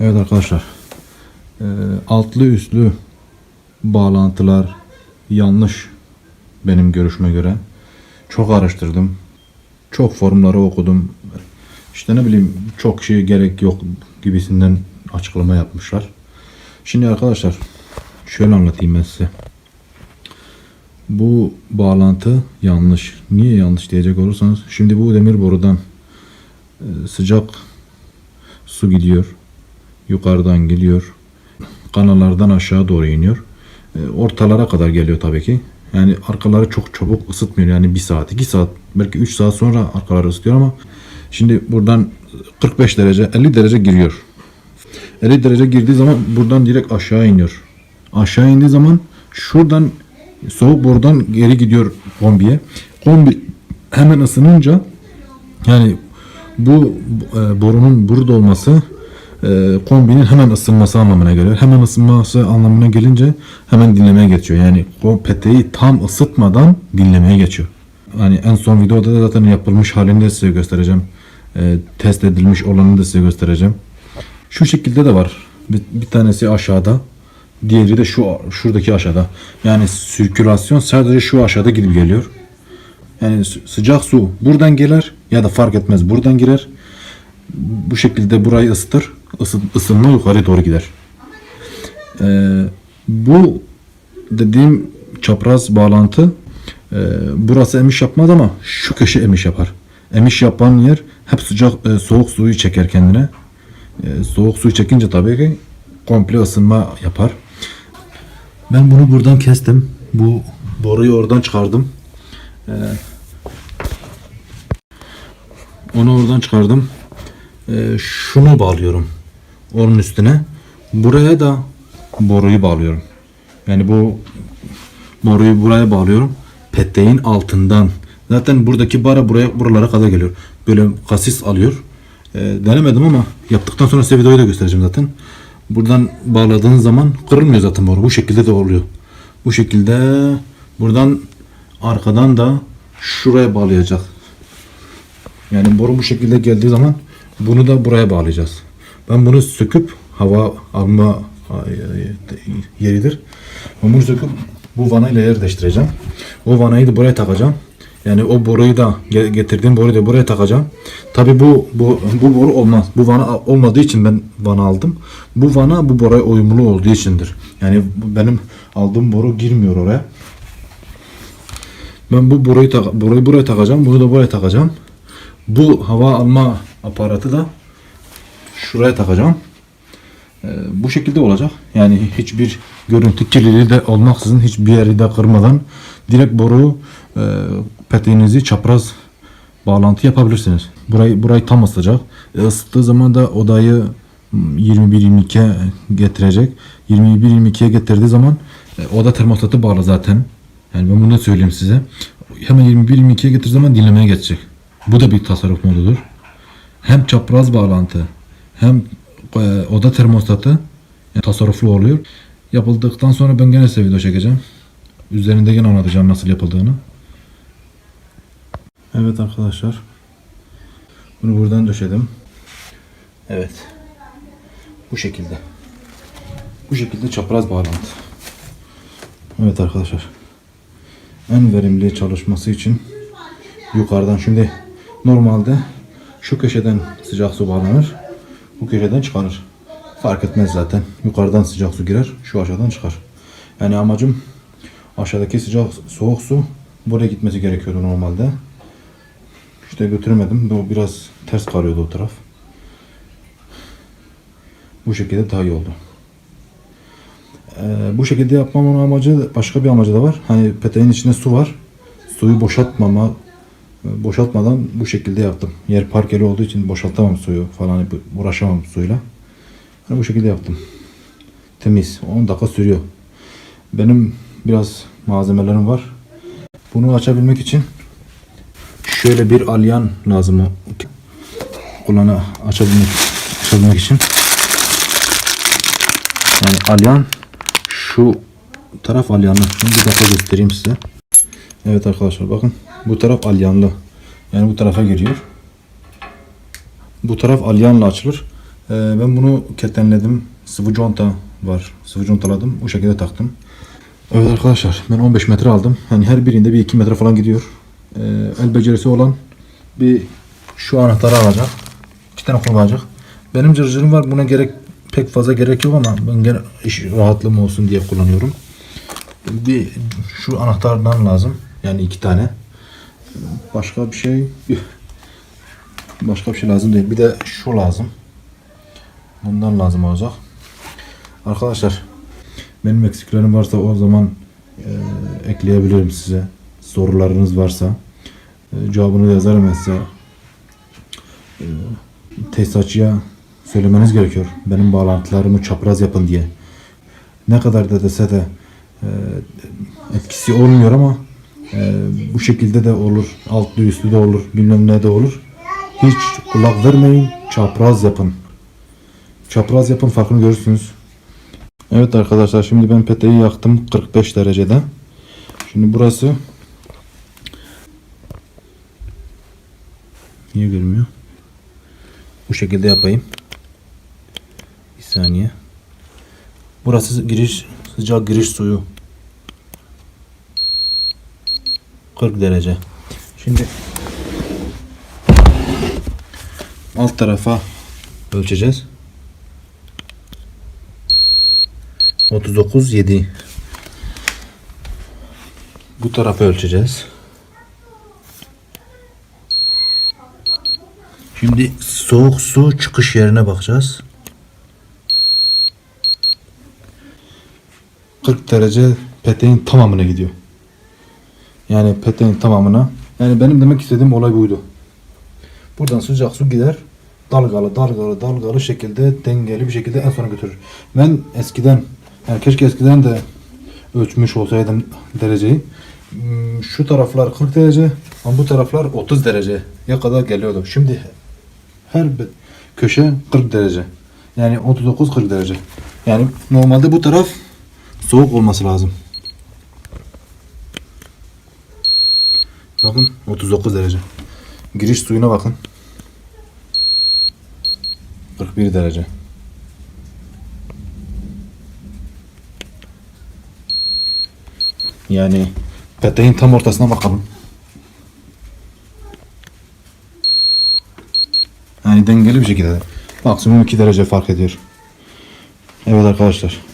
Evet arkadaşlar. Ee, altlı üstlü bağlantılar yanlış benim görüşme göre. Çok araştırdım. Çok forumları okudum. İşte ne bileyim çok şey gerek yok gibisinden açıklama yapmışlar. Şimdi arkadaşlar şöyle anlatayım ben size. Bu bağlantı yanlış. Niye yanlış diyecek olursanız şimdi bu demir borudan e, sıcak su gidiyor. Yukarıdan geliyor. Kanallardan aşağı doğru iniyor. E, Ortalara kadar geliyor tabii ki. Yani arkaları çok çabuk ısıtmıyor. Yani 1 saat, 2 saat, belki 3 saat sonra arkaları ısıtıyor ama şimdi buradan 45 derece, 50 derece giriyor. 50 derece girdiği zaman buradan direkt aşağı iniyor. Aşağı indiği zaman şuradan soğuk borudan geri gidiyor kombiye. Kombi hemen ısınınca yani bu e, borunun burada olması e, kombinin hemen ısınması anlamına geliyor. Hemen ısınması anlamına gelince hemen dinlemeye geçiyor. Yani o peteği tam ısıtmadan dinlemeye geçiyor. Hani en son videoda da zaten yapılmış halini de size göstereceğim. E, test edilmiş olanını da size göstereceğim. Şu şekilde de var. Bir, bir tanesi aşağıda. Diğeri de şu şuradaki aşağıda. Yani sirkülasyon sadece şu aşağıda gidip geliyor. Yani sı- sıcak su buradan gelir ya da fark etmez buradan girer. Bu şekilde burayı ısıtır. Isı, ısınma yukarı doğru gider. Ee, bu dediğim çapraz bağlantı e, burası emiş yapmaz ama şu köşe emiş yapar. Emiş yapan yer hep sıcak e, soğuk suyu çeker kendine. E, soğuk suyu çekince tabii ki komple ısınma yapar. Ben bunu buradan kestim. Bu boruyu oradan çıkardım. Ee, onu oradan çıkardım. Ee, şunu bağlıyorum. Onun üstüne. Buraya da boruyu bağlıyorum. Yani bu boruyu buraya bağlıyorum. Peteğin altından. Zaten buradaki bara buraya buralara kadar geliyor. Böyle kasis alıyor. Ee, denemedim ama yaptıktan sonra size videoyu da göstereceğim zaten. Buradan bağladığın zaman kırılmıyor zaten boru. Bu şekilde de oluyor. Bu şekilde buradan arkadan da şuraya bağlayacak. Yani boru bu şekilde geldiği zaman bunu da buraya bağlayacağız. Ben bunu söküp hava alma yeridir. Ben bunu söküp bu vanayla yer değiştireceğim. O vanayı da buraya takacağım. Yani o boruyu da ge- getirdiğim boruyu da buraya takacağım. Tabi bu, bu bu boru olmaz. Bu vana olmadığı için ben vana aldım. Bu vana bu boraya uyumlu olduğu içindir. Yani benim aldığım boru girmiyor oraya. Ben bu boruyu, boruyu buraya takacağım. Bunu da buraya takacağım. Bu hava alma aparatı da şuraya takacağım. Ee, bu şekilde olacak. Yani hiçbir görüntü kirliliği de olmaksızın hiçbir yeri de kırmadan direkt boru e, peteğinizi çapraz bağlantı yapabilirsiniz. Burayı burayı tam ısıtacak. E, ısıttığı zaman da odayı mm, 21-22'ye getirecek. 21-22'ye getirdiği zaman e, oda termostatı bağlı zaten. Yani ben bunu da söyleyeyim size. Hemen 21-22'ye getirdiği zaman dinlemeye geçecek. Bu da bir tasarruf modudur. Hem çapraz bağlantı hem e, oda termostatı yani tasarruflu oluyor. Yapıldıktan sonra ben gene size video çekeceğim. Üzerinde gene anlatacağım nasıl yapıldığını. Evet arkadaşlar. Bunu buradan döşedim. Evet. Bu şekilde. Bu şekilde çapraz bağlantı. Evet arkadaşlar. En verimli çalışması için yukarıdan şimdi normalde şu köşeden sıcak su bağlanır. Bu köşeden çıkarır. Fark etmez zaten. Yukarıdan sıcak su girer. Şu aşağıdan çıkar. Yani amacım aşağıdaki sıcak soğuk su buraya gitmesi gerekiyordu normalde. İşte götüremedim. Bu biraz ters karıyordu o taraf. Bu şekilde daha iyi oldu. Ee, bu şekilde yapmamın amacı başka bir amacı da var. Hani peteğin içinde su var. Suyu boşaltmama boşaltmadan bu şekilde yaptım. Yer parkeli olduğu için boşaltamam suyu falan uğraşamam suyla. Hani bu şekilde yaptım. Temiz. 10 dakika sürüyor. Benim biraz malzemelerim var. Bunu açabilmek için şöyle bir alyan lazım. Kullana açabilmek, açabilmek için. Yani alyan şu taraf alyanlı. Şimdi bir dakika göstereyim size. Evet arkadaşlar bakın. Bu taraf alyanlı. Yani bu tarafa giriyor. Bu taraf alyanla açılır. Ee, ben bunu ketenledim. Sıvı conta var. Sıvı contaladım. Bu şekilde taktım. Evet arkadaşlar ben 15 metre aldım. Hani her birinde bir 2 metre falan gidiyor. Ee, el becerisi olan bir şu anahtarı alacak. İki tane kullanacak. Benim cırcırım var. Buna gerek pek fazla gerek yok ama ben gene iş rahatlığım olsun diye kullanıyorum. Bir şu anahtardan lazım. Yani iki tane. Başka bir şey başka bir şey lazım değil. Bir de şu lazım. Bundan lazım olacak. Arkadaşlar benim eksiklerim varsa o zaman e, ekleyebilirim size. Sorularınız varsa e, cevabını yazarım ben size. E, tesisatçıya söylemeniz gerekiyor. Benim bağlantılarımı çapraz yapın diye. Ne kadar da dese de e, etkisi olmuyor ama e, bu şekilde de olur. Altlı üstlü de olur. Bilmem ne de olur. Hiç kulak vermeyin. Çapraz yapın. Çapraz yapın farkını görürsünüz. Evet arkadaşlar şimdi ben peteği yaktım 45 derecede. Şimdi burası Niye görmüyor? Bu şekilde yapayım. Bir saniye. Burası giriş sıcak giriş suyu. 40 derece. Şimdi alt tarafa ölçeceğiz. 39 7 Bu tarafa ölçeceğiz. Şimdi soğuk su çıkış yerine bakacağız. 40 derece peteğin tamamına gidiyor. Yani peteğin tamamına. Yani benim demek istediğim olay buydu. Buradan sıcak su gider. Dalgalı dalgalı dalgalı şekilde dengeli bir şekilde en sona götürür. Ben eskiden yani keşke eskiden de ölçmüş olsaydım dereceyi. Hmm, Şu taraflar 40 derece ama bu taraflar 30 dereceye kadar geliyordu. Şimdi her bir köşe 40 derece. Yani 39-40 derece. Yani normalde bu taraf soğuk olması lazım. Bakın 39 derece. Giriş suyuna bakın. 41 derece. Yani peteğin tam ortasına bakalım. Yani dengeli bir şekilde. Maksimum 2 derece fark ediyor. Evet arkadaşlar.